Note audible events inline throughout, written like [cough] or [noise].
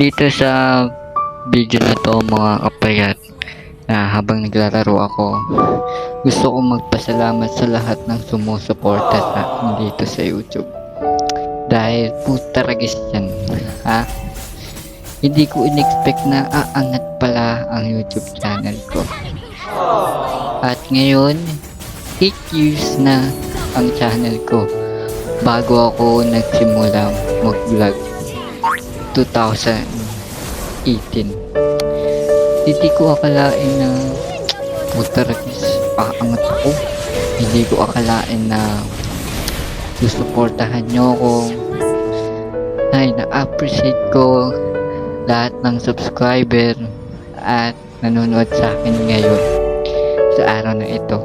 dito sa video na to mga kapayat na habang naglalaro ako gusto kong magpasalamat sa lahat ng sumusuporta sa dito sa YouTube. Dahil puta ragis yan ha? Hindi ko in-expect na aangat pala ang YouTube channel ko. At ngayon 8 years na ang channel ko bago ako nagsimula mag-vlog 2018 hindi ko akalain na puta ragis aangat ako. Hindi ko akalain na susuportahan nyo ako. Ay na-appreciate ko lahat ng subscriber at nanonood sa akin ngayon sa araw na ito.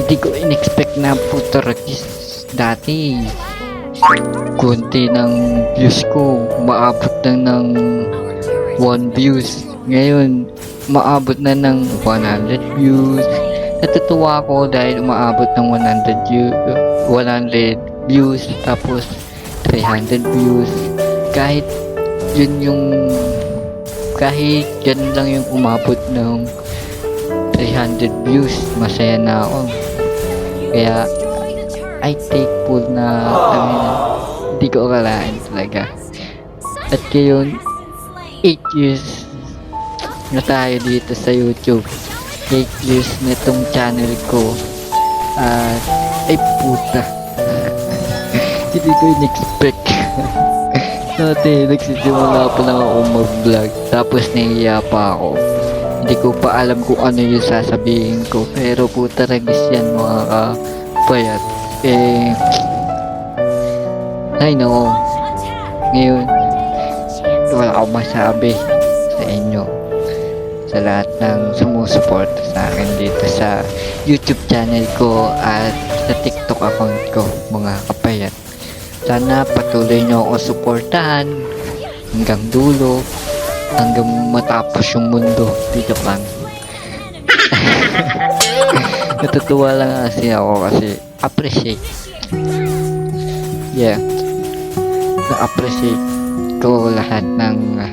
Hindi ko in-expect na puta ragis dati kunti ng views ko maabot lang ng 1 views. Ngayon maabot na ng 100 views. Natutuwa ako dahil umaabot ng 100 view, 100 views tapos 300 views. Kahit yun yung kahit yan lang yung umabot ng 300 views masaya na ako. Kaya I thankful na I mean, hindi ko akalain talaga. At ngayon 8 years na tayo dito sa YouTube. 8 years na itong channel ko. At ay puta. [laughs] Hindi ko in-expect. [laughs] Dati nagsisimula pa lang ako mag-vlog. Tapos nahiya pa ako. Hindi ko pa alam kung ano yung sasabihin ko. Pero puta ragis yan mga kapayat eh ay no ngayon wala akong masabi sa inyo sa lahat ng sumusuporta sa akin dito sa YouTube channel ko at sa TikTok account ko mga kapayat sana patuloy nyo ako suportahan hanggang dulo hanggang matapos yung mundo. Dito lang. [laughs] Natutuwa lang kasi ako kasi appreciate. Yeah. Na-appreciate ko lahat ng uh,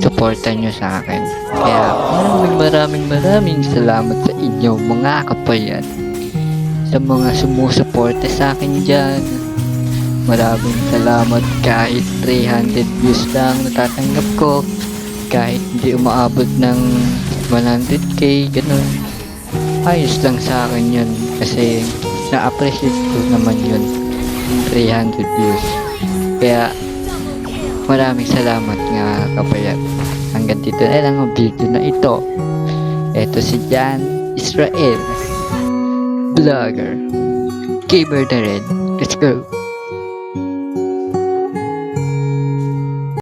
suporta nyo sa akin. Kaya maraming maraming maraming salamat sa inyo mga kapayan. Sa mga sumusuporta sa akin dyan. Maraming salamat kahit 300 views lang natatanggap ko. Kahit hindi umaabot ng 100k ganun. Ayos lang sa akin yun kasi na-appreciate ko naman yun. 300 views. Kaya maraming salamat nga kapayat hanggang dito na lang ang video na ito. Eto si Jan Israel. Vlogger. Gamer na rin. Let's go